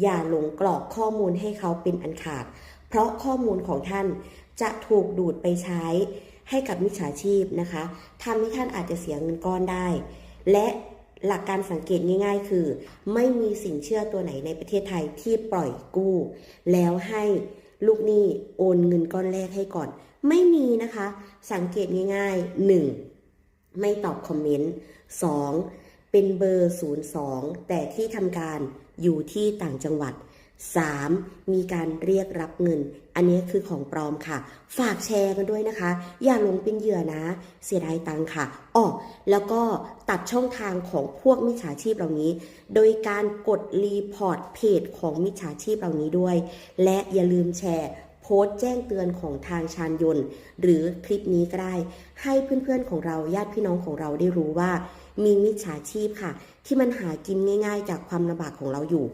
อย่าหลงกรอกข้อมูลให้เขาเป็นอันขาด เพราะข้อมูลของท่านจะถูกดูดไปใช้ให้กับมิจฉาชีพนะคะทำให้ท่านอาจจะเสียเงินก้อนได้ และหลักการสังเกตง่าย ๆ คือ ไม่มีสินเชื่อตัวไหนในประเทศไทยที่ปล่อยกู้ แล้วให้ลูกหนี้โอนเงินก้อนแรกให้ก่อน ไม่มีนะคะ สังเกตง่ายๆ 1. ไม่ตอบคอมเมนต์ 2. เป็นเบอร์ 02 แต่ที่ทำการอยู่ที่ต่างจังหวัด 3. มีการเรียกรับเงิน อันนี้คือของปลอมค่ะ ฝากแชร์กันด้วยนะคะ อย่าลงเป็นเหยื่อนะ เสียดายตังค่ะอ๋อแล้วก็ตัดช่องทางของพวกมิจฉาชีพเหล่านี้ โดยการกดรีพอร์ตเพจของมิจฉาชีพเหล่านี้ด้วย และอย่าลืมแชร์ โพสต์แจ้งเตือนของทางชานยนต์ หรือคลิปนี้ก็ได้ ให้เพื่อนๆของเราญาติพี่น้องของเราได้รู้ว่า มีมิจฉาชีพค่ะ ที่มันหากินง่าย ๆ จากความลำบากของเราอยู่